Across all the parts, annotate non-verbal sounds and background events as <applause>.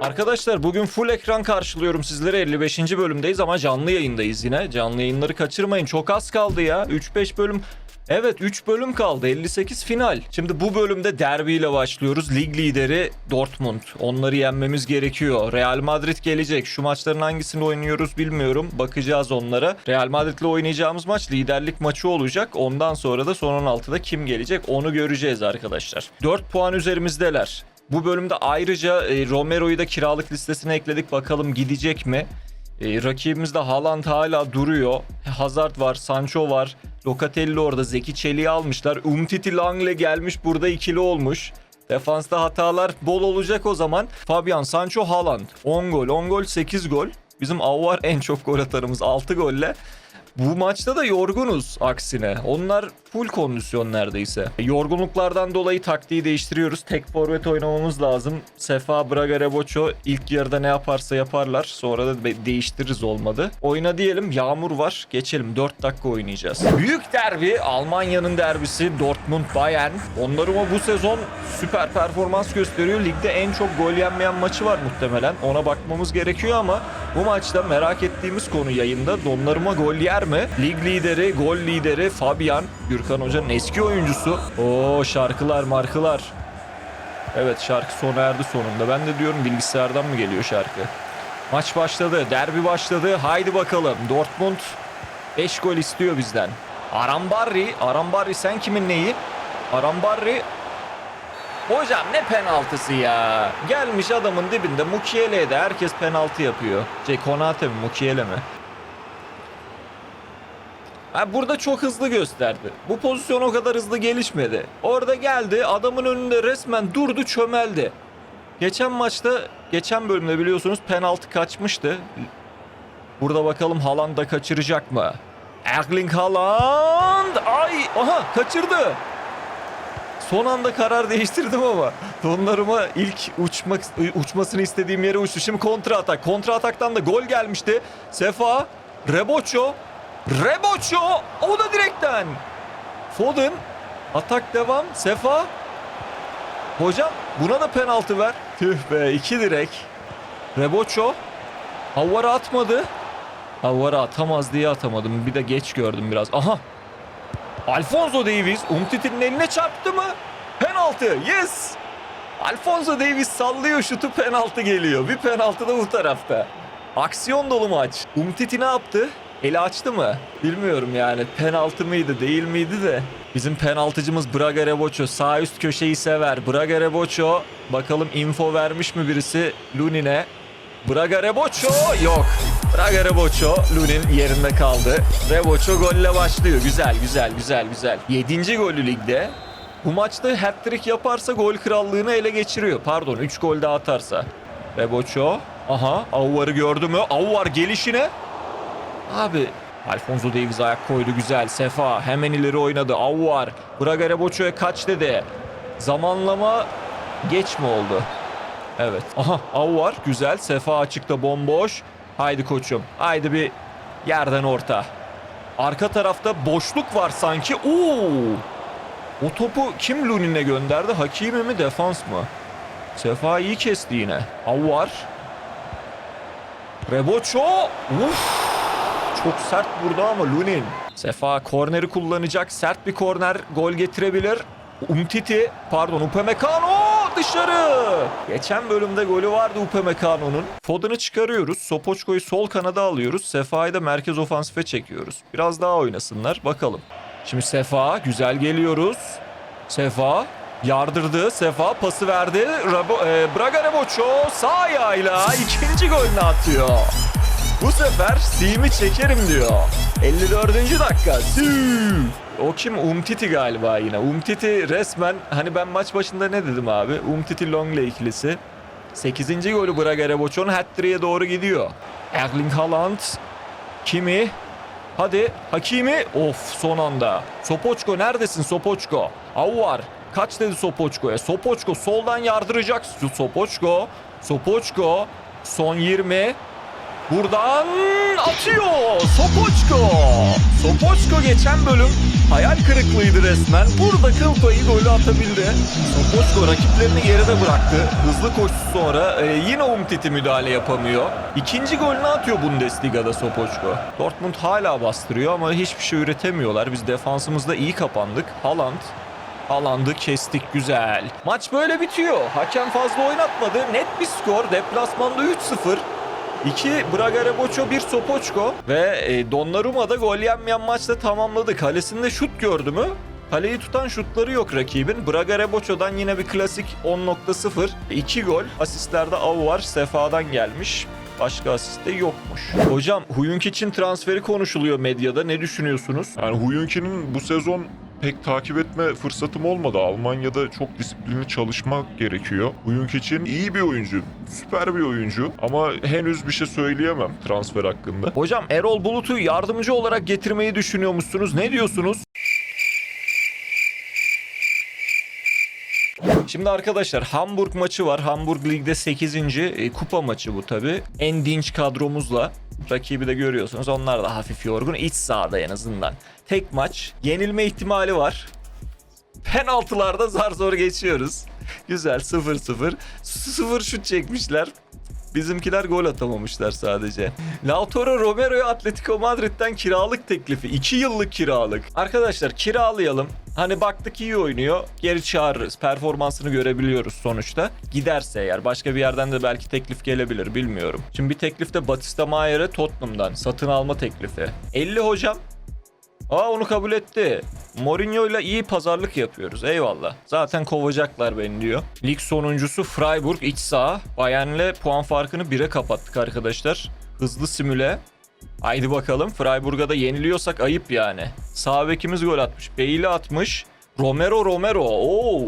Arkadaşlar bugün full ekran karşılıyorum sizlere 55. bölümdeyiz ama canlı yayındayız yine. Canlı yayınları kaçırmayın çok az kaldı ya 3-5 bölüm. Evet 3 bölüm kaldı 58 final. Şimdi bu bölümde derbiyle başlıyoruz. Lig lideri Dortmund. Onları yenmemiz gerekiyor. Real Madrid gelecek. Şu maçların hangisini oynuyoruz bilmiyorum. Bakacağız onlara. Real Madrid'le oynayacağımız maç liderlik maçı olacak. Ondan sonra da son 16'da kim gelecek onu göreceğiz arkadaşlar. 4 puan üzerimizdeler. Bu bölümde ayrıca e, Romero'yu da kiralık listesine ekledik. Bakalım gidecek mi? E, rakibimizde Haaland hala duruyor. Hazard var, Sancho var. Locatelli orada. Zeki Çelik'i almışlar. Umtiti Langle gelmiş burada ikili olmuş. Defansta hatalar bol olacak o zaman. Fabian, Sancho, Haaland. 10 gol, 10 gol, 8 gol. Bizim Avvar en çok gol atarımız 6 golle. Bu maçta da yorgunuz aksine. Onlar full kondisyon neredeyse. Yorgunluklardan dolayı taktiği değiştiriyoruz. Tek forvet oynamamız lazım. Sefa, Braga, Reboço ilk yarıda ne yaparsa yaparlar. Sonra da değiştiririz olmadı. Oyna diyelim. Yağmur var. Geçelim. 4 dakika oynayacağız. Büyük derbi. Almanya'nın derbisi. Dortmund Bayern. Onlar ama bu sezon süper performans gösteriyor. Ligde en çok gol yenmeyen maçı var muhtemelen. Ona bakmamız gerekiyor ama bu maçta merak ettiğimiz konu yayında Donnarumma gol yer mi? Lig lideri, gol lideri Fabian. Gürkan Hoca'nın eski oyuncusu. Oo şarkılar markılar. Evet şarkı sona erdi sonunda. Ben de diyorum bilgisayardan mı geliyor şarkı? Maç başladı. Derbi başladı. Haydi bakalım. Dortmund 5 gol istiyor bizden. Arambarri. Arambarri sen kimin neyi? Arambarri Hocam ne penaltısı ya. Gelmiş adamın dibinde Mukiele'ye de herkes penaltı yapıyor. Şey Konate mi Mukiele mi? Burada çok hızlı gösterdi. Bu pozisyon o kadar hızlı gelişmedi. Orada geldi adamın önünde resmen durdu çömeldi. Geçen maçta, geçen bölümde biliyorsunuz penaltı kaçmıştı. Burada bakalım Haaland da kaçıracak mı? Erling Haaland! Ay! Aha kaçırdı. Son anda karar <laughs> değiştirdim ama Donnarumma ilk uçmak uçmasını istediğim yere uçtu. Şimdi kontra atak. Kontra ataktan da gol gelmişti. Sefa, Reboço, Reboço o da direkten. Foden atak devam. Sefa. Hocam buna da penaltı ver. Tüh be iki direk. Reboço Havvara atmadı. Havvara atamaz diye atamadım. Bir de geç gördüm biraz. Aha Alfonso Davies Umtiti'nin eline çarptı mı? Penaltı. Yes. Alfonso Davies sallıyor şutu penaltı geliyor. Bir penaltı da bu tarafta. Aksiyon dolu maç. Umtiti ne yaptı? Eli açtı mı? Bilmiyorum yani. Penaltı mıydı değil miydi de. Bizim penaltıcımız Braga Reboço. Sağ üst köşeyi sever. Braga Reboço. Bakalım info vermiş mi birisi Lunin'e? Braga Reboço yok. Braga Reboço Lunin yerinde kaldı. Reboço golle başlıyor. Güzel güzel güzel güzel. 7. golü ligde. Bu maçta hat-trick yaparsa gol krallığını ele geçiriyor. Pardon 3 gol daha atarsa. Reboço. Aha Avvar'ı gördü mü? Avvar gelişine. Abi Alfonso Davies ayak koydu güzel. Sefa hemen ileri oynadı. Avvar. Braga Reboço'ya kaç dedi. Zamanlama geç mi oldu? Evet. Aha av var. Güzel. Sefa açıkta bomboş. Haydi koçum. Haydi bir yerden orta. Arka tarafta boşluk var sanki. Oo! O topu kim Lunin'e gönderdi? Hakimi mi defans mı? Sefa iyi kesti yine. Av var. Reboço. Uf! Çok sert vurdu ama Lunin. Sefa korneri kullanacak. Sert bir korner gol getirebilir. Umtiti pardon Upamecano dışarı. Geçen bölümde golü vardı Upamecano'nun. Foden'ı çıkarıyoruz. Sopoçko'yu sol kanada alıyoruz. Sefa'yı da merkez ofansife çekiyoruz. Biraz daha oynasınlar bakalım. Şimdi Sefa güzel geliyoruz. Sefa yardırdı. Sefa pası verdi. Rabo, e, Braga Reboço sağ ayağıyla ikinci golünü atıyor. Bu sefer Steam'i çekerim diyor. 54. dakika. Sü. O kim? Umtiti galiba yine. Umtiti resmen hani ben maç başında ne dedim abi? Umtiti Longley ikilisi. 8. golü Braga Reboço'nun hat-trick'e doğru gidiyor. Erling Haaland. Kimi? Hadi Hakimi. Of son anda. Sopoçko neredesin Sopoçko? Avvar. Kaç dedi Sopoçko'ya? Sopoçko soldan yardıracak. Sopoçko. Sopoçko. Son 20. Buradan atıyor. Sopoçko. Sopoçko geçen bölüm Hayal kırıklığıydı resmen. Burada kıl payı golü atabildi. Sopoçko rakiplerini geride bıraktı. Hızlı koştu sonra e, yine Umtiti müdahale yapamıyor. İkinci golünü atıyor Bundesliga'da Sopoçko. Dortmund hala bastırıyor ama hiçbir şey üretemiyorlar. Biz defansımızda iyi kapandık. Haaland Haaland'ı kestik güzel. Maç böyle bitiyor. Hakem fazla oynatmadı. Net bir skor. Deplasmanda 3-0. 2 Braga Reboço 1 Sopoçko ve e, Donnarumma da gol yenmeyen maçta tamamladı. Kalesinde şut gördü mü? Kaleyi tutan şutları yok rakibin. Braga Reboço'dan yine bir klasik 10.0. 2 gol. Asistlerde av var. Sefa'dan gelmiş. Başka asist de yokmuş. Hocam Huyunk için transferi konuşuluyor medyada. Ne düşünüyorsunuz? Yani Huyunki'nin bu sezon pek takip etme fırsatım olmadı. Almanya'da çok disiplinli çalışmak gerekiyor. Huyunk için iyi bir oyuncu, süper bir oyuncu ama henüz bir şey söyleyemem transfer hakkında. Hocam Erol Bulut'u yardımcı olarak getirmeyi düşünüyormuşsunuz. Ne diyorsunuz? Şimdi arkadaşlar Hamburg maçı var. Hamburg Lig'de 8. e, kupa maçı bu tabi. En dinç kadromuzla. Rakibi de görüyorsunuz. Onlar da hafif yorgun. İç sahada en azından. Tek maç. Yenilme ihtimali var. Penaltılarda zar zor geçiyoruz. Güzel 0-0. 0 şut çekmişler. Bizimkiler gol atamamışlar sadece. Lautaro Romero'ya Atletico Madrid'den kiralık teklifi. 2 yıllık kiralık. Arkadaşlar kiralayalım. Hani baktık iyi oynuyor. Geri çağırırız. Performansını görebiliyoruz sonuçta. Giderse eğer. Başka bir yerden de belki teklif gelebilir bilmiyorum. Şimdi bir teklif de Batista Mayer'e Tottenham'dan. Satın alma teklifi. 50 hocam. Aa onu kabul etti. Mourinho'yla iyi pazarlık yapıyoruz. Eyvallah. Zaten kovacaklar beni diyor. Lig sonuncusu Freiburg iç saha. Bayern'le puan farkını 1'e kapattık arkadaşlar. Hızlı simüle. Haydi bakalım. Freiburg'a da yeniliyorsak ayıp yani. Sağ bekimiz gol atmış. Beyli atmış. Romero Romero. Oo.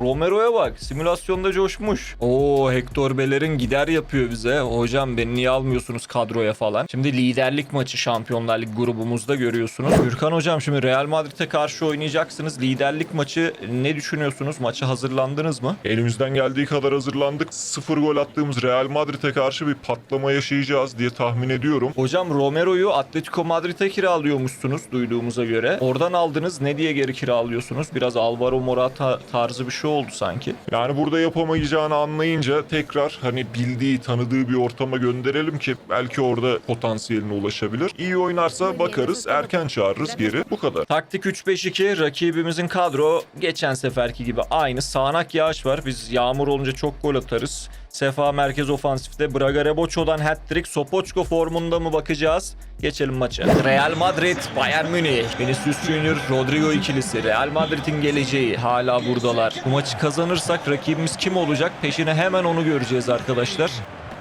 Romero'ya bak. Simülasyonda coşmuş. Oo Hector Bellerin gider yapıyor bize. Hocam beni niye almıyorsunuz kadroya falan. Şimdi liderlik maçı Şampiyonlar Ligi grubumuzda görüyorsunuz. Gürkan hocam şimdi Real Madrid'e karşı oynayacaksınız. Liderlik maçı ne düşünüyorsunuz? Maça hazırlandınız mı? Elimizden geldiği kadar hazırlandık. Sıfır gol attığımız Real Madrid'e karşı bir patlama yaşayacağız diye tahmin ediyorum. Hocam Romero'yu Atletico Madrid'e kiralıyormuşsunuz duyduğumuza göre. Oradan aldınız. Ne diye geri kiralıyorsunuz? Biraz Alvaro Morata tarzı bir şey oldu sanki. Yani burada yapamayacağını anlayınca tekrar hani bildiği, tanıdığı bir ortama gönderelim ki belki orada potansiyeline ulaşabilir. İyi oynarsa bakarız, erken çağırırız geri. Bu kadar. Taktik 3-5-2 rakibimizin kadro geçen seferki gibi aynı. Sağanak yağış var. Biz yağmur olunca çok gol atarız. Sefa merkez ofansifte Braga Reboço'dan hat-trick. Sopoçko formunda mı bakacağız? Geçelim maça. Real Madrid, Bayern Münih. Vinicius Junior, Rodrigo ikilisi. Real Madrid'in geleceği. Hala buradalar. Bu maçı kazanırsak rakibimiz kim olacak? Peşine hemen onu göreceğiz arkadaşlar.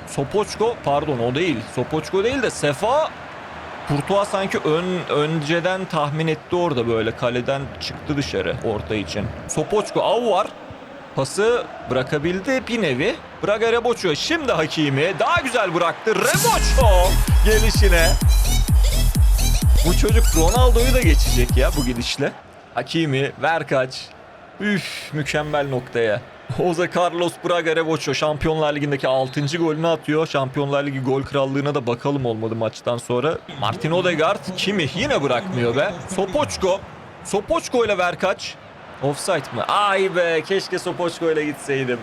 Sopoçko, pardon o değil. Sopoçko değil de Sefa Kurtuğa sanki ön, önceden tahmin etti orada böyle kaleden çıktı dışarı orta için. Sopoçko av var. Pası bırakabildi bir nevi. Braga Reboço şimdi Hakimi daha güzel bıraktı. Reboço gelişine. Bu çocuk Ronaldo'yu da geçecek ya bu gidişle. Hakimi ver kaç. Üf mükemmel noktaya. Jose Carlos Braga Reboço Şampiyonlar Ligi'ndeki 6. golünü atıyor. Şampiyonlar Ligi gol krallığına da bakalım olmadı maçtan sonra. Martin Odegaard kimi yine bırakmıyor be. Sopoçko. Sopoçko ile ver kaç. Offside mı? Ay be keşke Sopoçko ile gitseydim.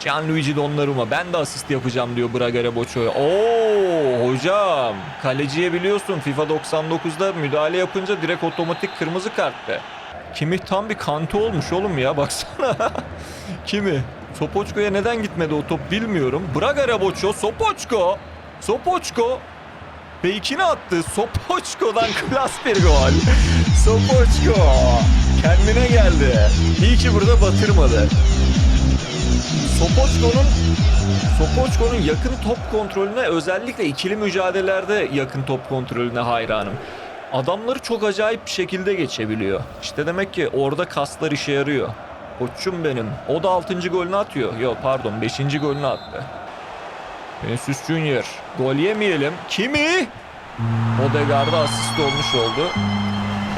Gianluigi Donnarumma ben de asist yapacağım diyor Braga Reboço'ya. Oo hocam kaleciye biliyorsun FIFA 99'da müdahale yapınca direkt otomatik kırmızı karttı. Kimi tam bir kante olmuş oğlum ya baksana. <laughs> Kimi? Sopoçko'ya neden gitmedi o top bilmiyorum. Braga Reboço, Sopoçko. Sopoçko. Fake'ini attı. Sopoçko'dan klas bir gol. <laughs> Sopoçko. Kendine geldi. İyi ki burada batırmadı. Sopoçko'nun Sopoçko'nun yakın top kontrolüne özellikle ikili mücadelelerde yakın top kontrolüne hayranım. Adamları çok acayip bir şekilde geçebiliyor. İşte demek ki orada kaslar işe yarıyor. Koçum benim. O da 6. golünü atıyor. Yok pardon 5. golünü attı. Vinicius Junior. Gol yemeyelim. Kimi? Odegaard'a asist olmuş oldu.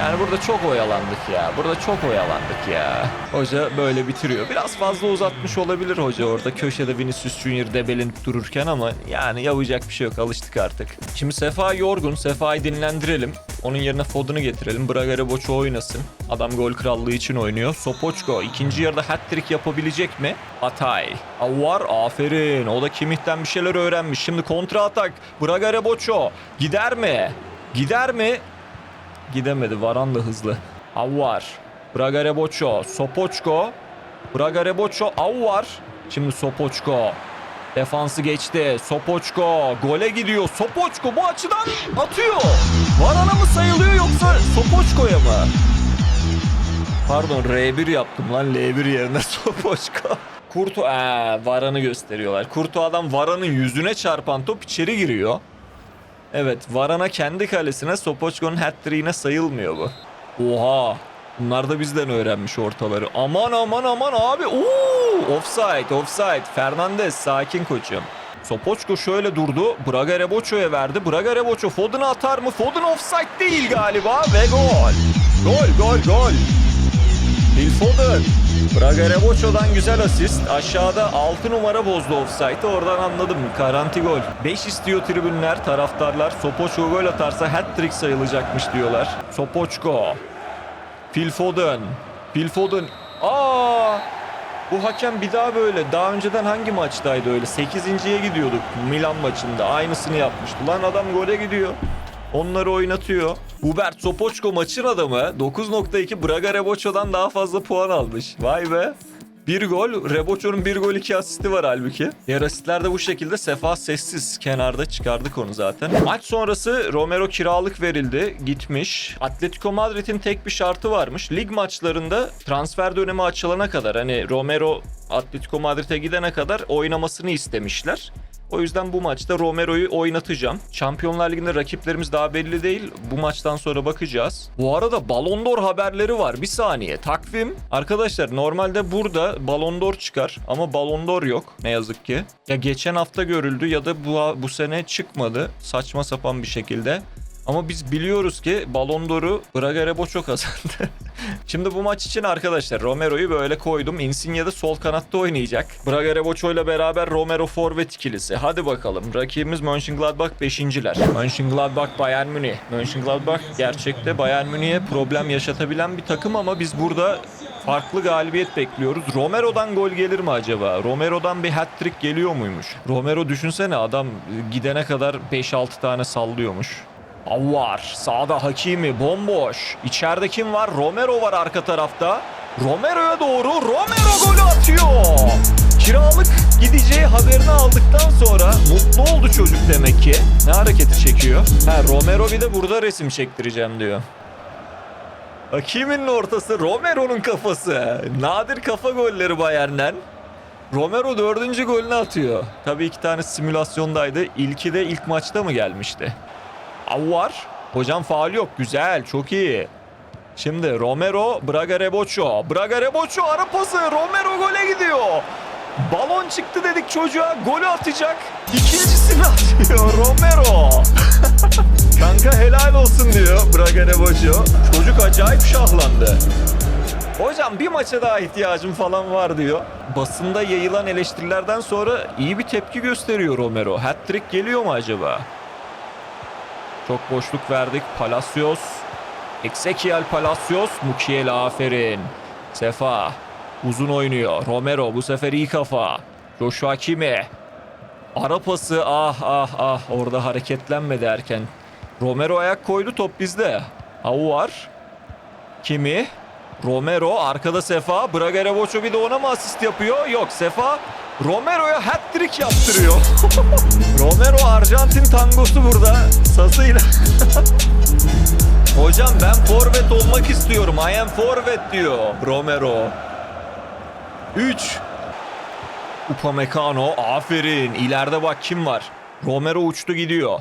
Yani burada çok oyalandık ya. Burada çok oyalandık ya. Hoca böyle bitiriyor. Biraz fazla uzatmış olabilir hoca orada. Köşede Vinicius Junior debelenip dururken ama yani yapacak bir şey yok. Alıştık artık. Şimdi Sefa yorgun. Sefa'yı dinlendirelim. Onun yerine Foden'ı getirelim. Braga Reboço oynasın. Adam gol krallığı için oynuyor. Sopoçko ikinci yarıda hat-trick yapabilecek mi? Atay. Avvar aferin. O da Kimih'ten bir şeyler öğrenmiş. Şimdi kontra atak. Braga Reboço. Gider mi? Gider mi? Gidemedi. Varan da hızlı. Avvar. Braga Reboço. Sopoçko. Braga Reboço. Avvar. Şimdi Sopoçko. Defansı geçti. Sopoçko. Gole gidiyor. Sopoçko bu açıdan atıyor. Varan'a mı sayılıyor yoksa Sopoçko'ya mı? Pardon R1 yaptım lan L1 yerine <laughs> Sopoçko. Kurtu ee, Varan'ı gösteriyorlar. Kurtu adam Varan'ın yüzüne çarpan top içeri giriyor. Evet Varan'a kendi kalesine Sopoçko'nun hat-trick'ine sayılmıyor bu. Oha. Bunlar da bizden öğrenmiş ortaları. Aman aman aman abi. Oo, offside offside. Fernandez sakin koçum. Sopoçko şöyle durdu. Braga Reboço'ya verdi. Braga Reboço Foden'a atar mı? Foden offside değil galiba ve gol. Gol gol gol. Phil Foden. Braga Reboço'dan güzel asist. Aşağıda 6 numara bozdu offside'ı. Oradan anladım. Garanti gol. 5 istiyor tribünler, taraftarlar. Sopoçko gol atarsa hat-trick sayılacakmış diyorlar. Sopoçko. Phil Foden. Phil Foden. Aa! Bu hakem bir daha böyle. Daha önceden hangi maçtaydı öyle? 8.ye gidiyorduk Milan maçında. Aynısını yapmıştı. Lan adam gole gidiyor. Onları oynatıyor. Hubert Sopoçko maçın adamı 9.2 Braga Reboço'dan daha fazla puan almış. Vay be. Bir gol, Reboço'nun bir gol iki asisti var halbuki. Diğer asistler de bu şekilde Sefa sessiz kenarda çıkardık onu zaten. Maç sonrası Romero kiralık verildi, gitmiş. Atletico Madrid'in tek bir şartı varmış. Lig maçlarında transfer dönemi açılana kadar hani Romero Atletico Madrid'e gidene kadar oynamasını istemişler. O yüzden bu maçta Romero'yu oynatacağım. Şampiyonlar Ligi'nde rakiplerimiz daha belli değil. Bu maçtan sonra bakacağız. Bu arada Ballon d'Or haberleri var. Bir saniye. Takvim. Arkadaşlar normalde burada Ballon d'Or çıkar ama Ballon d'Or yok ne yazık ki. Ya geçen hafta görüldü ya da bu bu sene çıkmadı. Saçma sapan bir şekilde. Ama biz biliyoruz ki Ballon d'Or'u Braga Reboço kazandı. <laughs> Şimdi bu maç için arkadaşlar Romero'yu böyle koydum. Insigne de sol kanatta oynayacak. Braga Reboço ile beraber Romero forvet ikilisi. Hadi bakalım. Rakibimiz Mönchengladbach 5.ler. Mönchengladbach Bayern Münih. Mönchengladbach gerçekte Bayern Münih'e problem yaşatabilen bir takım ama biz burada farklı galibiyet bekliyoruz. Romero'dan gol gelir mi acaba? Romero'dan bir hat-trick geliyor muymuş? Romero düşünsene adam gidene kadar 5-6 tane sallıyormuş. Avvar. Sağda Hakimi bomboş. İçeride kim var? Romero var arka tarafta. Romero'ya doğru Romero golü atıyor. Kiralık gideceği haberini aldıktan sonra mutlu oldu çocuk demek ki. Ne hareketi çekiyor? Ha Romero bir de burada resim çektireceğim diyor. Hakimi'nin ortası Romero'nun kafası. Nadir kafa golleri Bayern'den. Romero dördüncü golünü atıyor. Tabii iki tane simülasyondaydı. İlki de ilk maçta mı gelmişti? Avvar. Hocam faal yok. Güzel. Çok iyi. Şimdi Romero, Braga Reboço. Braga Reboço ara pası. Romero gole gidiyor. Balon çıktı dedik çocuğa. Golü atacak. İkincisini atıyor Romero. <laughs> Kanka helal olsun diyor Braga Reboço. Çocuk acayip şahlandı. Hocam bir maça daha ihtiyacım falan var diyor. Basında yayılan eleştirilerden sonra iyi bir tepki gösteriyor Romero. Hat-trick geliyor mu acaba? Çok boşluk verdik. Palacios. Ezekiel Palacios. Mukiele aferin. Sefa. Uzun oynuyor. Romero bu sefer iyi kafa. Joshua Kimi. Ara ah ah ah orada hareketlenmedi erken. Romero ayak koydu top bizde. Avu var. Kimi? Romero arkada Sefa. Braga Reboço bir de ona mı asist yapıyor? Yok Sefa Romero'ya hat-trick yaptırıyor. <laughs> Romero Arjantin tangosu burada. Sasıyla. <laughs> Hocam ben forvet olmak istiyorum. I am forvet diyor Romero. 3. Upamecano aferin. İleride bak kim var. Romero uçtu gidiyor.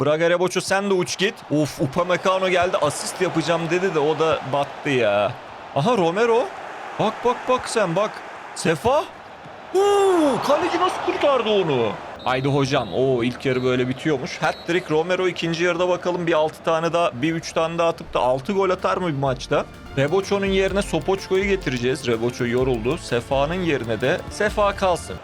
Braga Reboço sen de uç git. Of Upamecano geldi asist yapacağım dedi de o da battı ya. Aha Romero. Bak bak bak sen bak. Sefa. Oo, kaleci nasıl kurtardı onu? Haydi hocam. Oo ilk yarı böyle bitiyormuş. Hat-trick Romero ikinci yarıda bakalım bir 6 tane daha bir 3 tane daha atıp da 6 gol atar mı bir maçta? Reboço'nun yerine Sopoçko'yu getireceğiz. Reboço yoruldu. Sefa'nın yerine de Sefa kalsın.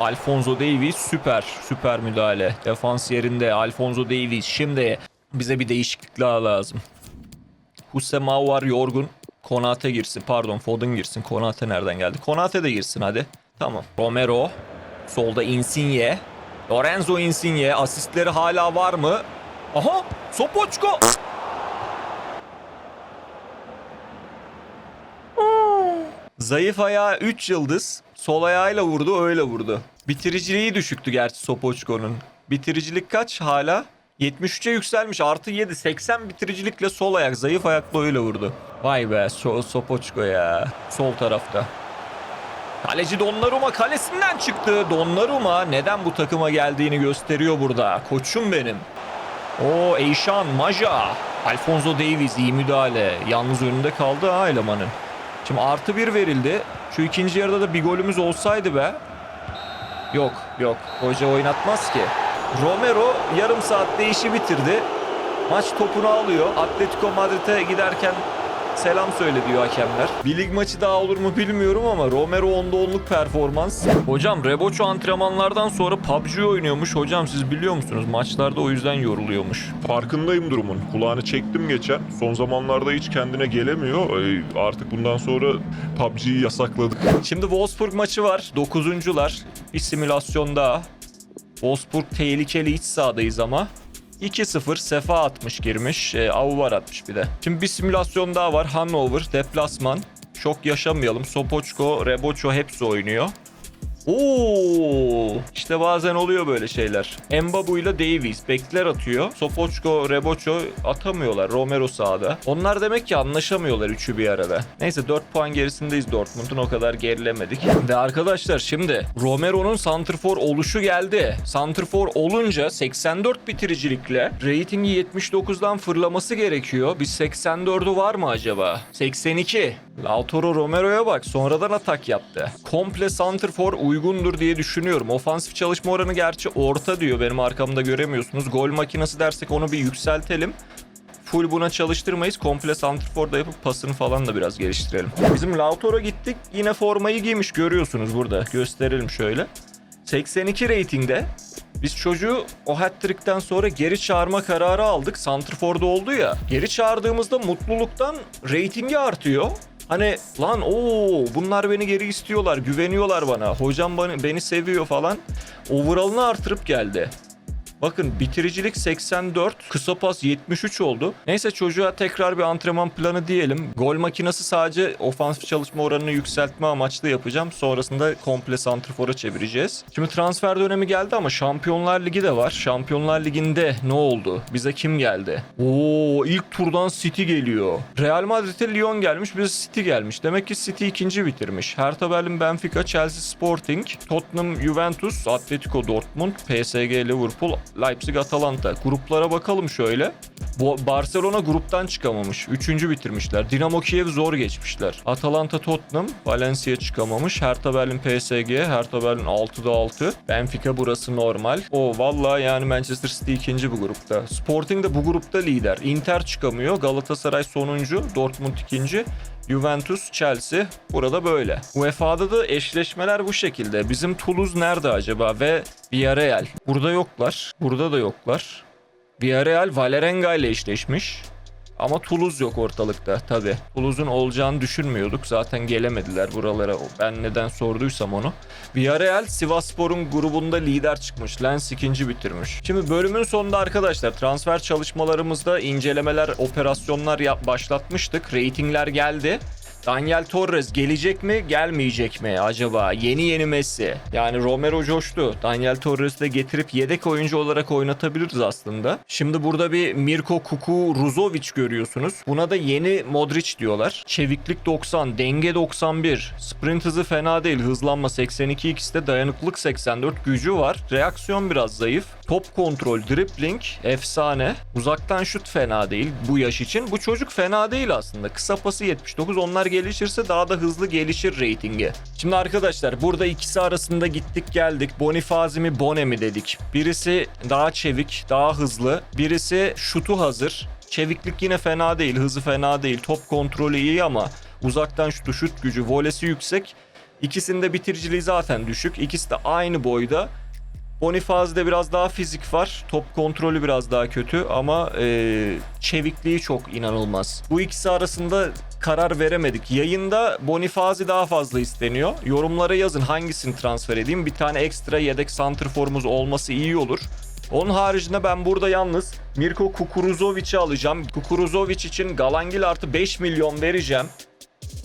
Alfonso Davies süper süper müdahale. Defans yerinde Alfonso Davies şimdi bize bir değişiklik daha lazım. Husema var yorgun. Konate girsin. Pardon Foden girsin. Konate nereden geldi? Konate de girsin hadi. Tamam. Romero. Solda Insigne. Lorenzo Insigne. Asistleri hala var mı? Aha! Sopoçko! Zayıf ayağı 3 yıldız. Sol ayağıyla vurdu öyle vurdu. Bitiriciliği düşüktü gerçi Sopoçko'nun. Bitiricilik kaç hala? 73'e yükselmiş artı 7 80 bitiricilikle sol ayak zayıf ayakla öyle vurdu. Vay be so Sopoçko ya. Sol tarafta. Kaleci Donnarumma kalesinden çıktı. Donnarumma neden bu takıma geldiğini gösteriyor burada. Koçum benim. O Eyşan, Maja. Alfonso Davies iyi müdahale. Yalnız önünde kaldı ha elemanın. Şimdi artı bir verildi. Şu ikinci yarıda da bir golümüz olsaydı be. Yok yok. Hoca oynatmaz ki. Romero yarım saatte işi bitirdi. Maç topunu alıyor. Atletico Madrid'e giderken selam söyle diyor hakemler. Bir lig maçı daha olur mu bilmiyorum ama Romero onda onluk performans. Hocam Reboço antrenmanlardan sonra PUBG oynuyormuş. Hocam siz biliyor musunuz? Maçlarda o yüzden yoruluyormuş. Farkındayım durumun. Kulağını çektim geçen. Son zamanlarda hiç kendine gelemiyor. Ee, Artık bundan sonra PUBG'yi yasakladık. Şimdi Wolfsburg maçı var. Dokuzuncular. Bir simülasyon daha. Wolfsburg tehlikeli iç sahadayız ama. 2-0 Sefa atmış girmiş. E, Avuvar atmış bir de. Şimdi bir simülasyon daha var. Hannover deplasman. Şok yaşamayalım. Sopoçko, Reboço hepsi oynuyor. Oo, işte bazen oluyor böyle şeyler. Mbabu ile Davies bekler atıyor. Sopoçko, Reboço atamıyorlar. Romero sağda. Onlar demek ki anlaşamıyorlar üçü bir arada. Neyse 4 puan gerisindeyiz Dortmund'un o kadar gerilemedik. Ve arkadaşlar şimdi Romero'nun santrfor oluşu geldi. Santrfor olunca 84 bitiricilikle ratingi 79'dan fırlaması gerekiyor. Biz 84'ü var mı acaba? 82. Lautaro Romero'ya bak sonradan atak yaptı. Komple santrfor uygundur diye düşünüyorum. Ofansif çalışma oranı gerçi orta diyor benim arkamda göremiyorsunuz. Gol makinesi dersek onu bir yükseltelim. Full buna çalıştırmayız. Komple santrforda yapıp pasını falan da biraz geliştirelim. Bizim Lautaro gittik. Yine formayı giymiş görüyorsunuz burada. Gösterelim şöyle. 82 reytingde biz çocuğu o hat-trick'ten sonra geri çağırma kararı aldık. Santrfor'da oldu ya. Geri çağırdığımızda mutluluktan reytingi artıyor. Hani lan o bunlar beni geri istiyorlar, güveniyorlar bana. Hocam beni, beni seviyor falan. Overall'ını artırıp geldi. Bakın bitiricilik 84, kısa pas 73 oldu. Neyse çocuğa tekrar bir antrenman planı diyelim. Gol makinesi sadece ofansif çalışma oranını yükseltme amaçlı yapacağım. Sonrasında komple santrfora çevireceğiz. Şimdi transfer dönemi geldi ama Şampiyonlar Ligi de var. Şampiyonlar Ligi'nde ne oldu? Bize kim geldi? Oo ilk turdan City geliyor. Real Madrid'e Lyon gelmiş, bize City gelmiş. Demek ki City ikinci bitirmiş. Hertha Berlin, Benfica, Chelsea Sporting, Tottenham, Juventus, Atletico Dortmund, PSG, Liverpool, Leipzig, Atalanta. Gruplara bakalım şöyle. Bu Barcelona gruptan çıkamamış. Üçüncü bitirmişler. Dinamo Kiev zor geçmişler. Atalanta, Tottenham, Valencia çıkamamış. Hertha Berlin, PSG, Hertha Berlin 6'da 6. Benfica burası normal. O vallahi yani Manchester City ikinci bu grupta. Sporting de bu grupta lider. Inter çıkamıyor. Galatasaray sonuncu. Dortmund ikinci. Juventus, Chelsea burada böyle. UEFA'da da eşleşmeler bu şekilde. Bizim Toulouse nerede acaba ve Villarreal? Burada yoklar. Burada da yoklar. Villarreal Valerenga ile eşleşmiş. Ama Toulouse yok ortalıkta tabi. Toulouse'un olacağını düşünmüyorduk. Zaten gelemediler buralara. Ben neden sorduysam onu. Villarreal Sivasspor'un grubunda lider çıkmış. Lens ikinci bitirmiş. Şimdi bölümün sonunda arkadaşlar transfer çalışmalarımızda incelemeler, operasyonlar yap başlatmıştık. Ratingler geldi. Daniel Torres gelecek mi gelmeyecek mi acaba? Yeni yeni Messi. Yani Romero coştu. Daniel Torres'i de getirip yedek oyuncu olarak oynatabiliriz aslında. Şimdi burada bir Mirko Kuku Ruzovic görüyorsunuz. Buna da yeni Modric diyorlar. Çeviklik 90, denge 91, sprint hızı fena değil, hızlanma 82 ikisi de dayanıklılık 84, gücü var. Reaksiyon biraz zayıf. Top kontrol, dribbling efsane. Uzaktan şut fena değil bu yaş için. Bu çocuk fena değil aslında. Kısa pası 79. Onlar gelişirse daha da hızlı gelişir reytingi. Şimdi arkadaşlar burada ikisi arasında gittik geldik. Bonifazi mi Bone mi dedik. Birisi daha çevik, daha hızlı. Birisi şutu hazır. Çeviklik yine fena değil, hızı fena değil. Top kontrolü iyi ama uzaktan şutu, şut gücü, volesi yüksek. İkisinde bitiriciliği zaten düşük. İkisi de aynı boyda. Bonifazi'de biraz daha fizik var. Top kontrolü biraz daha kötü ama e, çevikliği çok inanılmaz. Bu ikisi arasında karar veremedik. Yayında Bonifazi daha fazla isteniyor. Yorumlara yazın hangisini transfer edeyim. Bir tane ekstra yedek santrforumuz olması iyi olur. Onun haricinde ben burada yalnız Mirko Kukuruzovic'i alacağım. Kukuruzovic için Galangil artı 5 milyon vereceğim.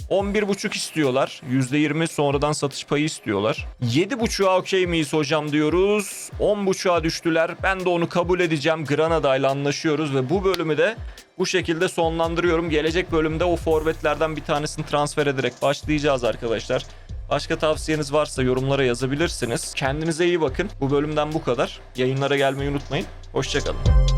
11.5 istiyorlar. %20 sonradan satış payı istiyorlar. 7.5'a okey miyiz hocam diyoruz. 10.5'a düştüler. Ben de onu kabul edeceğim. Granada ile anlaşıyoruz ve bu bölümü de bu şekilde sonlandırıyorum. Gelecek bölümde o forvetlerden bir tanesini transfer ederek başlayacağız arkadaşlar. Başka tavsiyeniz varsa yorumlara yazabilirsiniz. Kendinize iyi bakın. Bu bölümden bu kadar. Yayınlara gelmeyi unutmayın. Hoşçakalın.